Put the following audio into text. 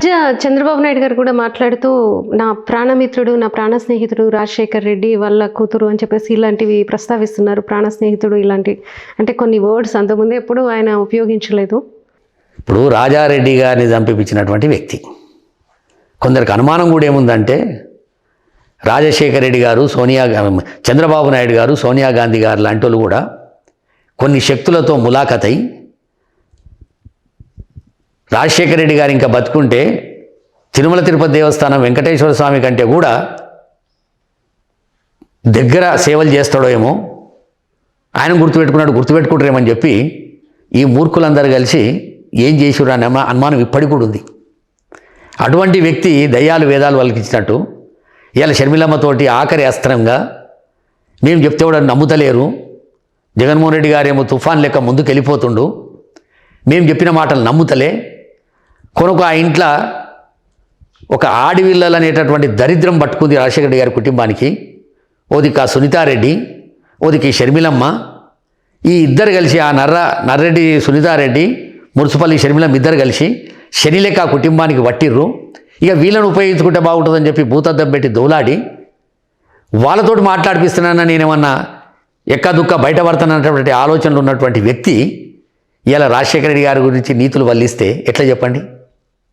మధ్య చంద్రబాబు నాయుడు గారు కూడా మాట్లాడుతూ నా ప్రాణమిత్రుడు నా ప్రాణ స్నేహితుడు రాజశేఖర్ రెడ్డి వాళ్ళ కూతురు అని చెప్పేసి ఇలాంటివి ప్రస్తావిస్తున్నారు. ప్రాణ స్నేహితుడు ఇలాంటి అంటే కొన్ని వర్డ్స్ అంతకుముందు ఎప్పుడు ఆయన ఉపయోగించలేదు. ఇప్పుడు రాజారెడ్డి గారిని చంపిపించినటువంటి వ్యక్తి. కొందరికి అనుమానం కూడా ఏముందంటే రాజశేఖర రెడ్డి గారు సోనియా చంద్రబాబు నాయుడు గారు సోనియా గాంధీ గారు లాంటి వాళ్ళు కూడా కొన్ని శక్తులతో ములాఖతై రాజశేఖర రెడ్డి గారు ఇంకా బతుకుంటే తిరుమల తిరుపతి దేవస్థానం వెంకటేశ్వర స్వామి కంటే కూడా దగ్గర సేవలు చేస్తాడో ఏమో ఆయన గుర్తుపెట్టుకున్నాడు గుర్తుపెట్టుకుంటారేమని చెప్పి ఈ మూర్ఖులందరూ కలిసి ఏం చేసిరు అనే అనుమానం ఇప్పటికి కూడా ఉంది. అటువంటి వ్యక్తి దయ్యాలు వేదాలు వాళ్ళకి ఇచ్చినట్టు ఇవాళ షర్మిలమ్మతోటి ఆఖరి అస్త్రంగా మేము చెప్తే కూడా నమ్ముతలేరు. జగన్మోహన్ రెడ్డి గారేమో తుఫాన్ లెక్క ముందుకు వెళ్ళిపోతుండు మేము చెప్పిన మాటలు నమ్ముతలే. కొనుక ఆ ఇంట్లో ఒక ఆడివిల్లలు అనేటటువంటి దరిద్రం పట్టుకుంది రాజశేఖర రెడ్డి గారి కుటుంబానికి. ఓదిక సునీతారెడ్డి ఓదికి షర్మిలమ్మ ఈ ఇద్దరు కలిసి ఆ నర్ర నర్రెడ్డి సునీతారెడ్డి మున్సిపల్ షర్మిలమ్మ ఇద్దరు కలిసి శనిలేక ఆ కుటుంబానికి వట్టిర్రు. ఇక వీళ్ళని ఉపయోగించుకుంటే బాగుంటుందని చెప్పి భూతద్దం పెట్టి దోలాడి వాళ్ళతోటి మాట్లాడిపిస్తున్నానని నేనేమన్నా ఎక్కదుక్క బయటపడుతున్నటువంటి ఆలోచనలు ఉన్నటువంటి వ్యక్తి ఇలా రాజశేఖర రెడ్డి గారి గురించి నీతులు వల్లిస్తే ఎట్లా చెప్పండి?